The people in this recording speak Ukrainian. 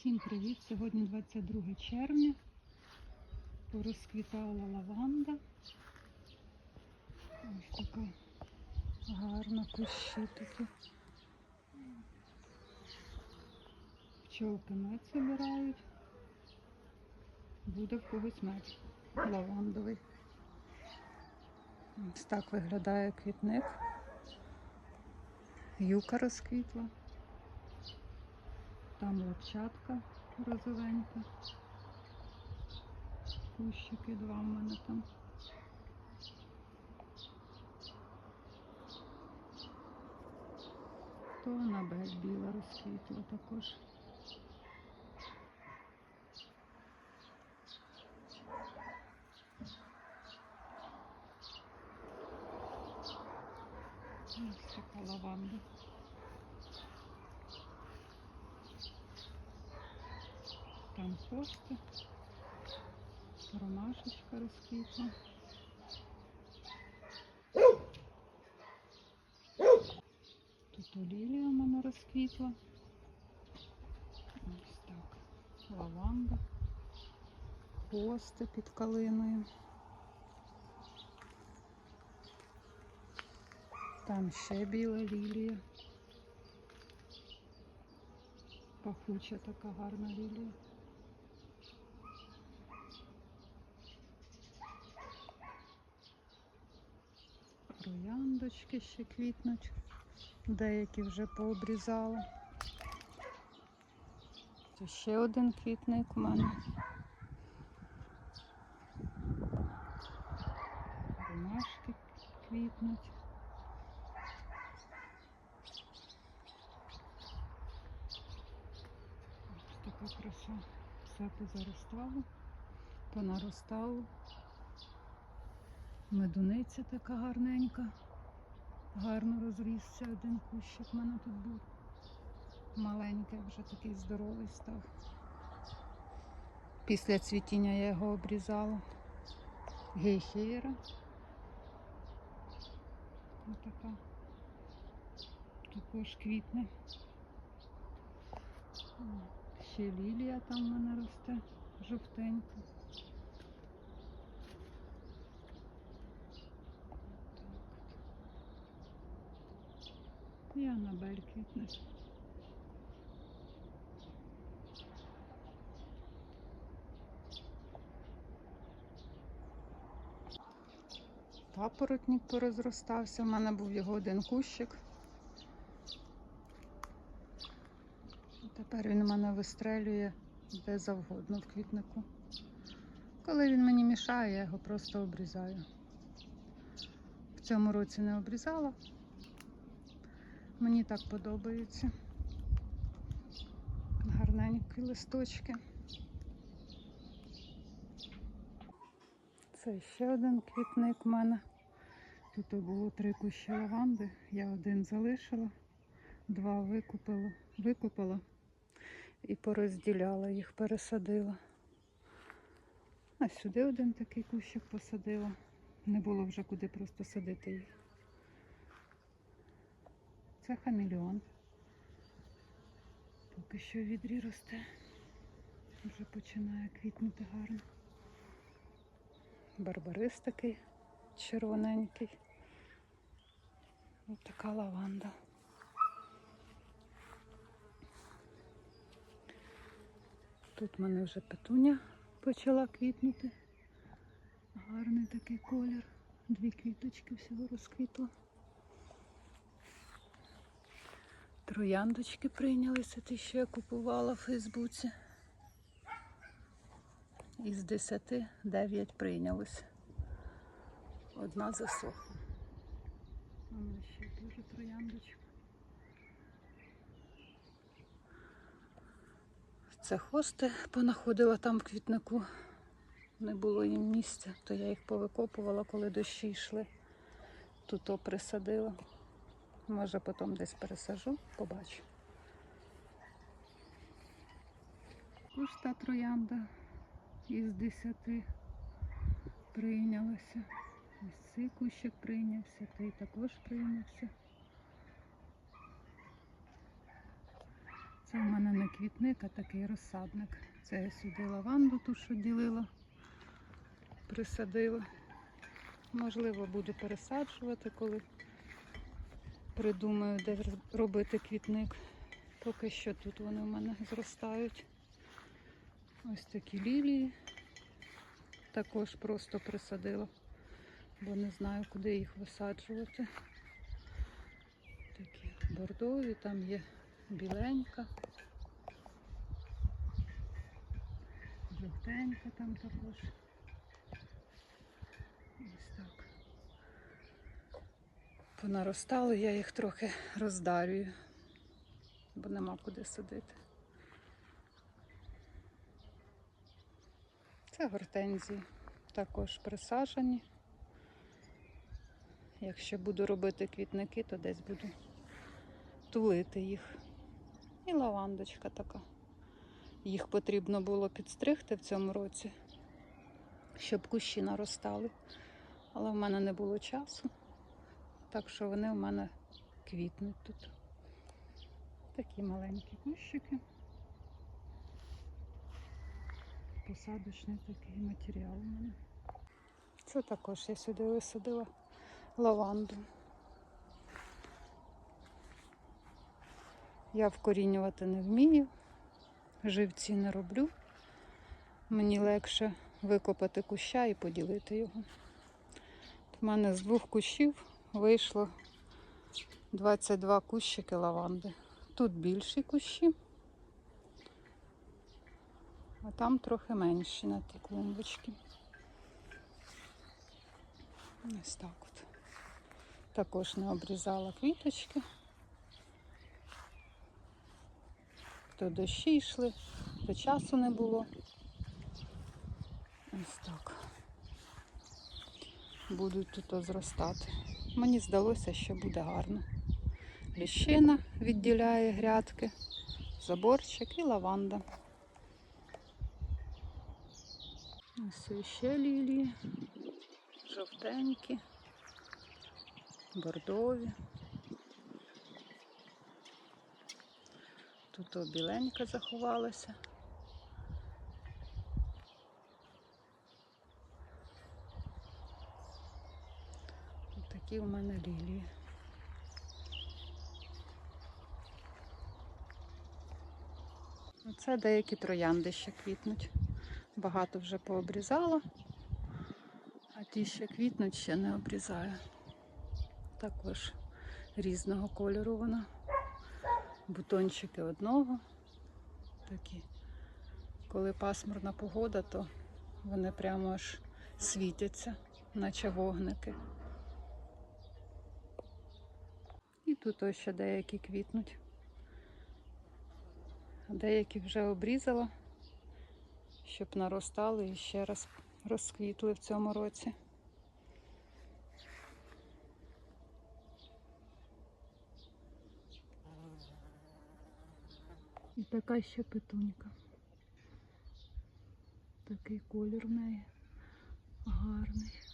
Всім привіт! Сьогодні 22 червня. Порозквітала лаванда. Ось така гарна кущі такі. Пчолки мед збирають. Буде в когось мед лавандовий. Ось так виглядає квітник. Юка розквітла. Там лапчатка розовенька. Кущики два в мене там. То Анабель біла розквітла також. Ось така лаванда. Там ромашечка розквітла. Тут лілія в мене розквітла. Ось так. Лаванда. Хости під калиною. Там ще біла лілія. Пахуча така гарна лілія. Трояндочки ще квітнуть. Деякі вже пообрізала. Це ще один квітник у мене. Ромашки квітнуть. Ось така краса. Все позаростало, понаростало. Медуниця така гарненька. Гарно розрісся один кущик в мене тут був. Маленький, вже такий здоровий став. Після цвітіння я його обрізала. Гейхера. Ось така. Також квітне. Ще лілія там в мене росте, жовтенька. І Анабель квітне. Папоротник порозростався. У мене був його один кущик. Тепер він у мене вистрелює де завгодно в квітнику. Коли він мені мішає, я його просто обрізаю. В цьому році не обрізала. Мені так подобається. Гарненькі листочки. Це ще один квітник в мене. Тут було три кущі лаванди. Я один залишила, два викупила, викупила і порозділяла їх, пересадила. А сюди один такий кущик посадила. Не було вже куди просто садити їх. Це хамелеон. Поки що в відрі росте. Вже починає квітнути гарно. Барбарис такий червоненький. Ось така лаванда. Тут в мене вже петуня почала квітнути. Гарний такий колір. Дві квіточки всього розквітло. Трояндочки прийнялися, ті, що я купувала в Фейсбуці. Із 10 9 прийнялися. Одна засохла. У мене ще дуже трояндочка. Це хости понаходила там в квітнику. Не було їм місця, то я їх повикопувала, коли дощі йшли. Тут присадила. Може потім десь пересажу, побачу. Ось та троянда із десяти прийнялася. Ось цей кущик прийнявся, той також прийнявся. Це в мене не квітник, а такий розсадник. Це я сюди лаванду ту, що ділила, присадила. Можливо, буду пересаджувати, коли придумаю, де робити квітник. Поки що тут вони в мене зростають. Ось такі лілії. Також просто присадила, бо не знаю, куди їх висаджувати. Такі бордові, там є біленька. Жовтенька там також. Ось так. Понаростали, я їх трохи роздарюю, бо нема куди садити. Це гортензії, також присаджені. Якщо буду робити квітники, то десь буду тулити їх. І лавандочка така. Їх потрібно було підстригти в цьому році, щоб кущі наростали. Але в мене не було часу, так що вони в мене квітнуть тут. Такі маленькі кущики. Посадочний такий матеріал у мене. Це також я сюди висадила лаванду. Я вкорінювати не вмію, живці не роблю. Мені легше викопати куща і поділити його. У мене з двох кущів вийшло 22 кущики лаванди. Тут більші кущі, а там трохи менші на ті клумбочки. Ось так от. Також не обрізала квіточки. То дощі йшли, то часу не було. Ось так. Будуть тут зростати. Мені здалося, що буде гарно. Ліщина відділяє грядки, заборчик і лаванда. Ось ще лілії, жовтенькі, бордові. Тут біленька заховалася. Такі у мене лілії. Оце деякі троянди ще квітнуть. Багато вже пообрізала, а ті ще квітнуть, ще не обрізаю. Також різного кольору вона. Бутончики одного. Такі. Коли пасмурна погода, то вони прямо аж світяться, наче вогники. І тут ось ще деякі квітнуть. Деякі вже обрізала, щоб наростали і ще раз розквітли в цьому році. І така ще петунька. Такий колір в неї гарний.